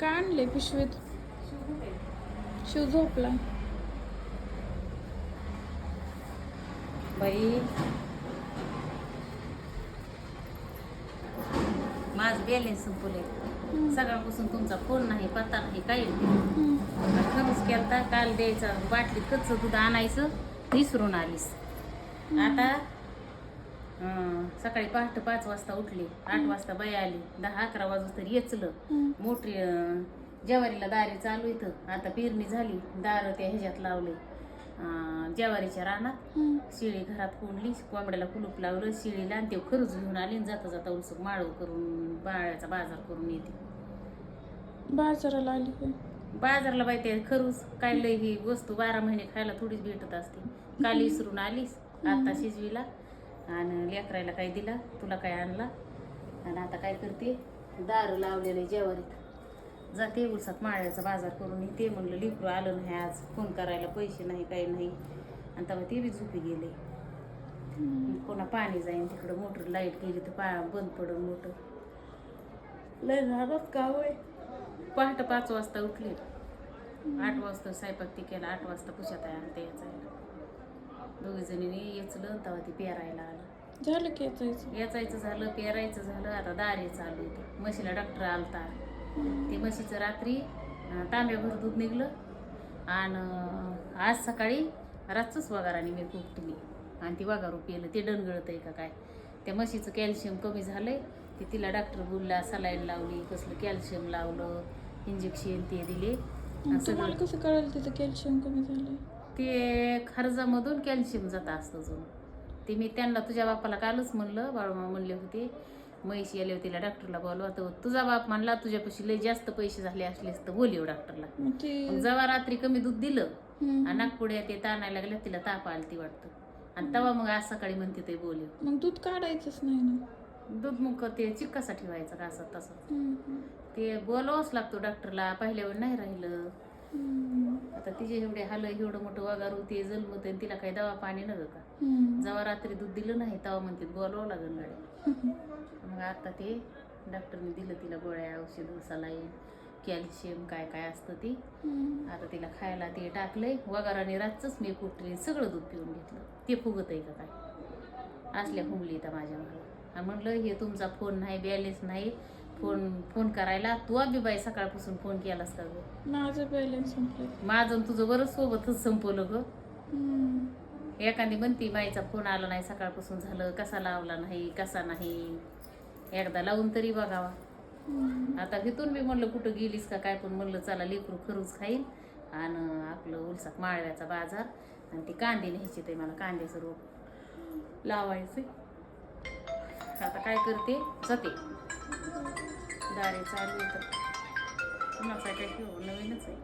काय आणले पिशवीत? शिव झोपला. बाई. माझ बॅलेन्स संपले सकाळपासून तुमचा फोन नाही पत्ता नाही काही खरंच केलता काल द्यायचा बाटलीत कच्च दूध आणायचं विसरून आलीस. आता सकाळी पहाटे पाच वाजता उठली आठ वाजता बाई आली दहा अकरा वाजता तर येचलं. मोठी अं, ज्वारीला दारे चालू इथं. आता पेरणी झाली दार त्या ह्याच्यात लावले. ज्वारीच्या रानात. शिळी घरात कोंडली कोंबड्याला कुलूप लावलं शिळीला आणि ते खरूच घेऊन आली जाता जाता उलसक माळव करून बाळ्याचा बाजार करून येते. बाजाराला आली. बाजारला बाई ते खरूच काय लय ही वस्तू बारा महिने खायला थोडीच भेटत असते. काल विसरून आलीस आता शिजवीला. आणि लेकरायला काय दिला तुला काय आणला? आणि आता काय करते? दार लावलेले जेवारीत. जाते उलसात माळ्याचा बाजार करून येते म्हणलं लिकरू आलं नाही आज फोन करायला पैसे नाही काही नाही. आणि तेव्हा ते बी झोपी गेले. कोणा पाणी जाईन तिकडं मोटर लाइट गेली तर पा बंद पडून मोटर. लय झालं का होय पहाटे पाच वाजता उठली. आठ वाजता स्वयंपाक ती केला आठ वाजता पुशात आहे ते याचायला दोघी जणीने येचलं तेव्हा ती पेरायला आलं. झालं की याचायचं? याचायचं झालं पेरायचं झालं आता दारे चालू होते. म्हशीला डॉक्टर आलता. ते म्हशीचं रात्री अं, तांब्याभर दूध निघलं आणि आज सकाळी रातचंच वगाराने मी कुपटली आणि ती वगारू पिलं. ते डणगळत आहे का काय? त्या म्हशीचं कॅल्शियम कमी झालंय. ते तिला डॉक्टर बोलला सलाईन लावली कसलं कॅल्शियम लावलं इंजेक्शन ते दिले. आणि सगळं तुम्हाला कसं कळलं तिचं कॅल्शियम कमी झालंय? ते खर्जामधून कॅल्शियम जात असतं अजून. ते मी त्यांना तुझ्या बापाला कालच म्हणलं बाळूमा म्हणले होते म्हैशी आले होते तिला डॉक्टरला बोलवा. तर तुझा बाप म्हणला तुझ्यापाशी लय जास्त पैसे झाले असलेस तर बोलिव डॉक्टरला ते जेव्हा रात्री कमी दूध दिलं. आणि नागपुड्या ते ताणायला लागल्या तिला ताप आलती वाटतं. आणि तेव्हा मग आज सकाळी म्हणते ते बोलिव मग दूध काढायचंच नाही ना. दूध मग ते चिक्कासा ठेवायचा का असं तसं. ते बोलावंच लागतो डॉक्टरला पहिल्यावर नाही राहिलं. आता तिचे एवढे हाल एवढं मोठं वगारू ते आणि तिला काही दवा पाणी नव्हतं का. जेव्हा रात्री दूध दिलं नाही तेव्हा म्हणते बोलवावं लागेल गाडी मग आता ते डॉक्टरने दिलं तिला गोळ्या औषध सलाईन कॅल्शियम काय काय असतं ते. आता तिला खायला ते टाकलंय. वगाराने रातच मी कुठली सगळं दूध पिऊन घेतलं. ते फुगत आहे का काय? असल्या फुगली तर माझ्या मला आणि म्हणलं हे तुमचा फोन नाही बॅलेन्स नाही. फोन फोन करायला. तू बी बाई सकाळपासून फोन केलास का गं? माझं बॅलन्स संपलं माझं आणि तुझं बरं सोबतच संपवलं ग. एखादी म्हणती बाईचा फोन आला नाही सकाळपासून झालं कसा लावला नाही कसा नाही? एकदा लावून तरी बघावा. आता तिथून मी म्हणलं कुठं गेलीस का काय? पण म्हणलं चला लेकरू खरूच खाईल आणि आपलं उलसात माळव्याचा बाजार आणि ती कांदे न्यायचे ते मला कांद्याचं रोप लावायचे आता काय करते? जाते. दारे चालू तर पुन्हा काय काय हो, नवीनच आहे.